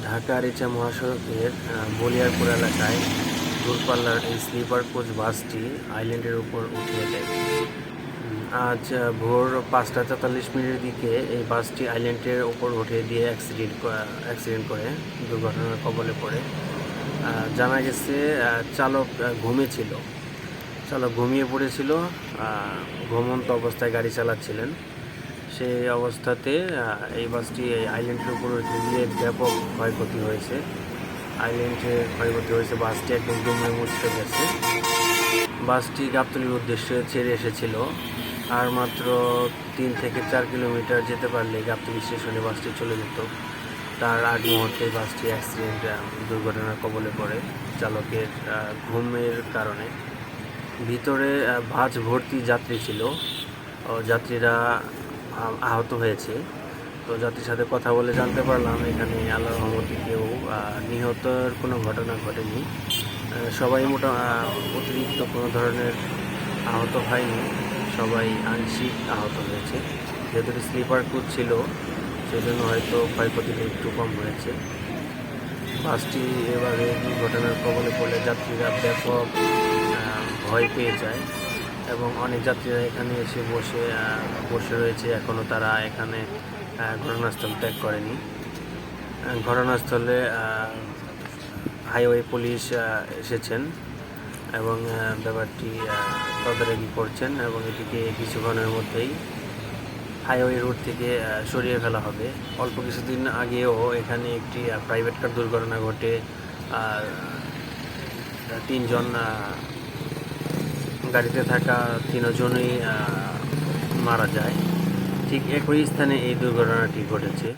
ঢাকা রিচা মহাসড়কের বলিয়ারপুর এলাকায় দূরপাল্লার এই স্লিপার কোচ বাসটি আইল্যান্ডের উপর উঠিয়ে দেয়। আজ ভোর পাঁচটা তেতাল্লিশ মিনিটের দিকে এই বাসটি আইল্যান্ডের ওপর উঠিয়ে দিয়ে অ্যাক্সিডেন্ট অ্যাক্সিডেন্ট করে দুর্ঘটনার কবলে পড়ে। জানা গেছে চালক আহ, ঘুমিয়েছিল। চালক ঘুমিয়ে পড়েছিল ঘুমন্ত অবস্থায় গাড়ি চালাচ্ছিলেন। সেই অবস্থাতে এই বাসটি এই আইল্যান্ডের উপর গিয়ে ব্যাপক ক্ষয়ক্ষতি হয়েছে। আইল্যান্ডে ক্ষয়ক্ষতি হয়েছে, বাসটি একদম দুমড়ে মুচড়ে গেছে। বাসটি গাবতলির উদ্দেশ্যে ছেড়ে এসেছিল। আর মাত্র তিন থেকে চার কিলোমিটার যেতে পারলে গাবতলি স্টেশনে বাসটি চলে যেত। তার আগ মুহূর্তে বাসটি অ্যাক্সিডেন্ট দুর্ঘটনার কবলে পড়ে চালকের ঘুমের কারণে। ভিতরে ভাঁজ ভর্তি যাত্রী ছিল। যাত্রীরা আহত হয়েছে। তো যাত্রীর সাথে কথা বলে জানতে পারলাম, এখানে আল্লাহ রহমতে কেউ নিহতের কোনো ঘটনা ঘটেনি। সবাই মোটা অতিরিক্ত কোনো ধরনের আহত হয়নি। সবাই আংশিক আহত হয়েছে। যেহেতু স্লিপার কোচ ছিল, সেজন্য হয়তো ক্ষয়ক্ষতিটা একটু কম হয়েছে। বাসটি এবারে দুর্ঘটনার কবলে পড়লে যাত্রীরা ব্যাপক ভয় পেয়ে যায়। এবং অনেক যাত্রীরা এখানে এসে বসে বসে রয়েছে। এখনও তারা এখানে ঘটনাস্থল ত্যাগ করেনি। ঘটনাস্থলে হাইওয়ে পুলিশ এসেছেন এবং ব্যাপারটি তদারকি করছেন এবং এটিকে কিছুক্ষণের মধ্যেই হাইওয়ে রোড থেকে সরিয়ে ফেলা হবে। অল্প কিছুদিন আগেও এখানে একটি প্রাইভেট কার দুর্ঘটনা ঘটে। তিনজন গাড়িতে থাকা তিনজনই মারা যায়। ঠিক একই স্থানে এই দুর্ঘটনাটি ঘটেছে।